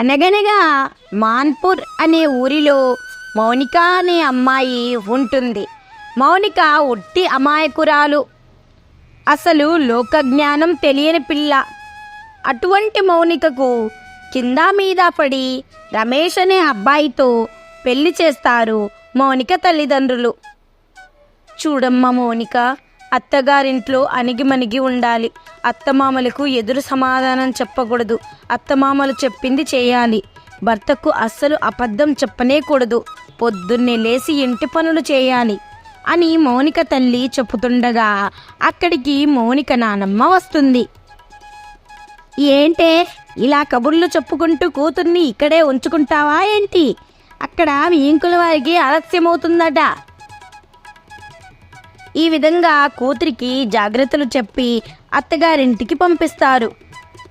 అనగనగా మాన్పూర్ అనే ఊరిలో మౌనిక అనే అమ్మాయి ఉంటుంది. మౌనిక ఉట్టి అమాయకురాలు. అసలు లోకజ్ఞానం తెలియని పిల్ల. అటువంటి మౌనికకు కింద మీద పడి రమేష్ అనే అబ్బాయితో పెళ్ళి చేస్తారు మౌనిక తల్లిదండ్రులు. చూడమ్మ మౌనిక అత్తగారింట్లో అణిగిమణిగి ఉండాలి. అత్తమామలకు ఎదురు సమాధానం చెప్పకూడదు. అత్తమామలు చెప్పింది చేయాలి. భర్తకు అస్సలు అబద్ధం చెప్పనేకూడదు పొద్దున్నే లేచి ఇంటి పనులు చేయాలి అని మౌనిక తల్లి చెప్పుతుండగా అక్కడికి మౌనిక నానమ్మ వస్తుంది. ఏంటే? ఇలా కబుర్లు చెప్పుకుంటూ కూతుర్ని ఇక్కడే ఉంచుకుంటావా ఏంటి? అక్కడ ఇంకుల వారికి ఆలస్యమవుతుందట. ఈ విధంగా కూతురికి జాగ్రత్తలు చెప్పి అత్తగారింటికి పంపిస్తారు.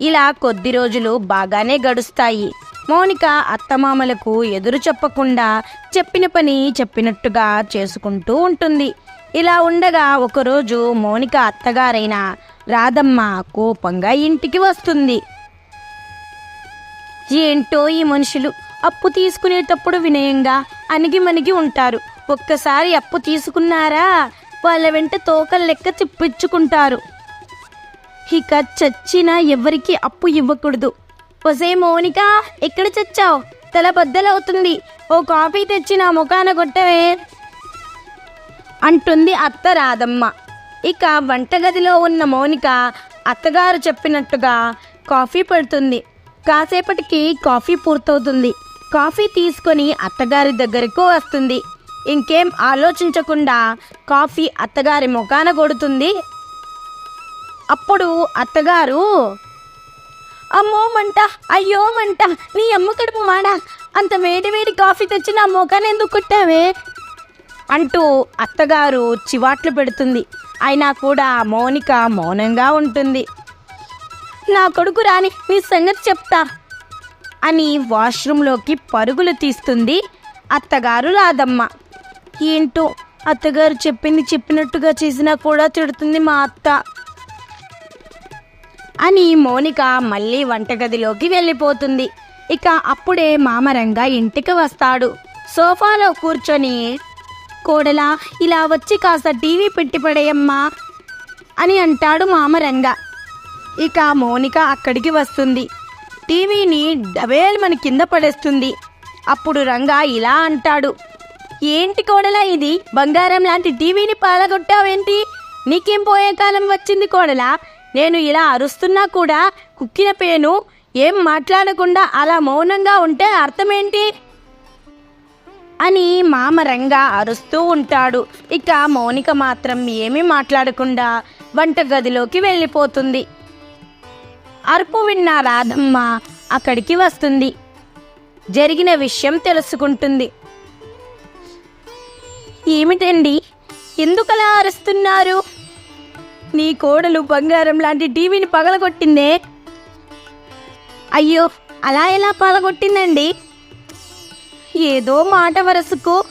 ఇలా కొద్ది రోజులు బాగానే గడుస్తాయి. మౌనిక అత్తమామలకు ఎదురు చెప్పకుండా చెప్పిన పని చెప్పినట్టుగా చేసుకుంటూ ఉంటుంది. ఇలా ఉండగా ఒకరోజు మౌనిక అత్తగారైన రాధమ్మ కోపంగా ఇంటికి వస్తుంది. ఏంటో ఈ మనుషులు? అప్పు తీసుకునేటప్పుడు వినయంగా అణిగిమణిగి ఉంటారు. ఒక్కసారి అప్పు తీసుకున్నారా? వాళ్ళ వెంట తోకల లెక్క తిప్పించుకుంటారు. ఇక చచ్చినా ఎవరికి అప్పు ఇవ్వకూడదు. ఒసే మోనిక ఎక్కడ చచ్చావు? తల బద్దలవుతుంది. ఓ కాఫీ తెచ్చి నా ముఖాన కొట్టవే. అంటుంది అత్త రాధమ్మ. ఇక వంటగదిలో ఉన్న మౌనిక అత్తగారు చెప్పినట్టుగా కాఫీ పెడుతుంది. కాసేపటికి కాఫీ పూర్తవుతుంది. కాఫీ తీసుకొని అత్తగారి దగ్గరకు వస్తుంది. ఇంకేం ఆలోచించకుండా కాఫీ అత్తగారి ముఖాన కొడుతుంది. అప్పుడు అత్తగారు అమ్మో మంట అయ్యో మంట నీ అమ్మ కడుపు మాడా అంత వేడి వేడి కాఫీ తెచ్చి నా ముఖాన్ని ఎందుకు కొట్టావే? అంటూ అత్తగారు చివాట్లు పెడుతుంది. అయినా కూడా మౌనిక మౌనంగా ఉంటుంది. నా కొడుకు రాని మీ సంగతి చెప్తా అని వాష్రూంలోకి పరుగులు తీస్తుంది అత్తగారు రాదమ్మ ఏంటో? అత్తగారు చెప్పింది చెప్పినట్టుగా చేసినా కూడా తిడుతుంది మా అత్త. అని మోనిక మళ్ళీ వంటగదిలోకి వెళ్ళిపోతుంది. ఇక అప్పుడే మామరంగా ఇంటికి వస్తాడు. సోఫాలో కూర్చొని కోడలా ఇలా వచ్చి కాస్త టీవీ పెట్టి పడేయమ్మా అని అంటాడు మామరంగా. ఇక మోనిక అక్కడికి వస్తుంది. టీవీని డబేల్ మన కింద పడేస్తుంది. అప్పుడు రంగా ఇలా అంటాడు. ఏంటి కోడలా ఇది? బంగారం లాంటి టీవీని పాలగొట్టావేంటి? నీకేం పోయే కాలం వచ్చింది కోడలా? నేను ఇలా అరుస్తున్నా కూడా కుక్కిన పేను. ఏం మాట్లాడకుండా అలా మౌనంగా ఉంటే అర్థమేంటి? అని మామ రంగా అరుస్తూ ఉంటాడు. ఇక మౌనిక మాత్రం ఏమీ మాట్లాడకుండా వంటగదిలోకి వెళ్ళిపోతుంది. అరుపు విన్న రాధమ్మ అక్కడికి వస్తుంది. జరిగిన విషయం తెలుసుకుంటుంది. ఏమిటండి? ఎందుకలా అరుస్తున్నారు? నీ కోడలు బంగారం లాంటి టీవీని పగలగొట్టిందే. అయ్యో అలా ఎలా పగలగొట్టిందండి? ఏదో మాట వరసకు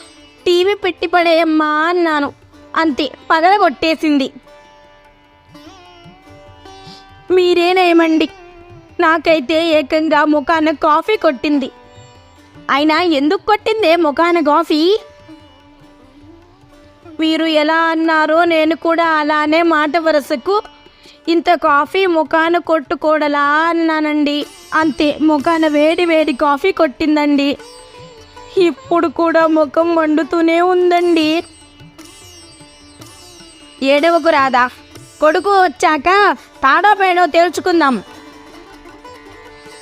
టీవీ పెట్టి పడేయమ్మా అన్నాను. అంతే పగలగొట్టేసింది. మీరేనేమండి? నాకైతే ఏకంగా ముఖాన కాఫీ కొట్టింది. అయినా ఎందుకు కొట్టిందే ముఖాన కాఫీ? మీరు ఎలా అన్నారో నేను కూడా అలానే మాట వరుసకు ఇంత కాఫీ ముఖాన కొట్టుకోడలా అన్నానండి. అంతే ముఖాన వేడి వేడి కాఫీ కొట్టిందండి. ఇప్పుడు కూడా ముఖం వండుతూనే ఉందండి. ఏడవకు రాదా కొడుకు వచ్చాక తాడో పేడో తేల్చుకుందాం.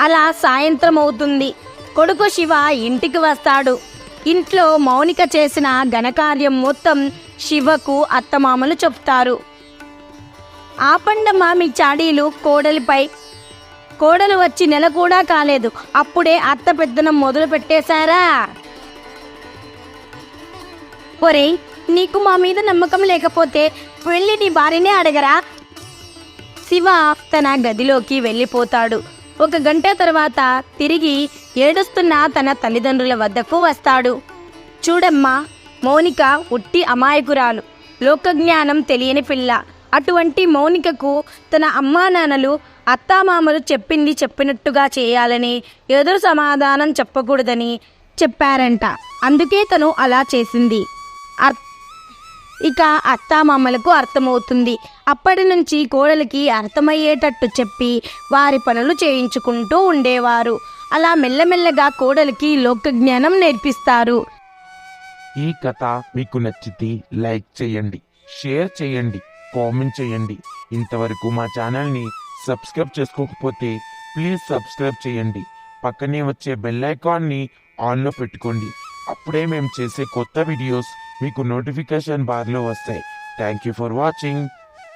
అలా సాయంత్రం అవుతుంది. కొడుకు శివ ఇంటికి వస్తాడు. ఇంట్లో మౌనిక చేసిన ఘనకార్యం మొత్తం శివకు అత్తమామలు చెప్తారు ఆపండమ్మ మీ చాడీలు కోడలిపై కోడలు వచ్చి నెల కూడా కాలేదు. అప్పుడే అత్త పెద్దనం మొదలు పెట్టేశారా? ఒరేయ్ నీకు మా మీద నమ్మకం లేకపోతే వెళ్ళి నీ భార్యనే అడగరా? శివ తన గదిలోకి వెళ్ళిపోతాడు. ఒక గంట తర్వాత తిరిగి ఏడుస్తున్న తన తల్లిదండ్రుల వద్దకు వస్తాడు. చూడమ్మా మౌనిక ఉట్టి అమాయకురాలు. లోకజ్ఞానం తెలియని పిల్ల. అటువంటి మౌనికకు తన అమ్మా నాన్నలు అత్తామామలు చెప్పింది చెప్పినట్టుగా చేయాలని ఎదురు సమాధానం చెప్పకూడదని చెప్పారంట. అందుకే తను అలా చేసింది. అర్- ఇక అత్తామామలకు అర్థమవుతుంది. అప్పటి నుంచి కోడలికి అర్థమయ్యేటట్టు చెప్పి వారి పనులు చేయించుకుంటూ ఉండేవారు. అలా మెల్లమెల్లగా కోడలికి లోకజ్ఞానం నేర్పిస్తారు. ఈ కథ మీకు నచ్చితే లైక్ చేయండి షేర్ చేయండి కామెంట్ చేయండి. ఇంతవరకు మా ఛానల్ని సబ్స్క్రైబ్ చేసుకోకపోతే ప్లీజ్ సబ్స్క్రైబ్ చేయండి. పక్కనే వచ్చే బెల్ ఐకాన్ని ఆన్లో పెట్టుకోండి. అప్పుడే మేము చేసే కొత్త వీడియోస్ మీకు నోటిఫికేషన్ బార్లో వస్తాయి. Thank you for watching.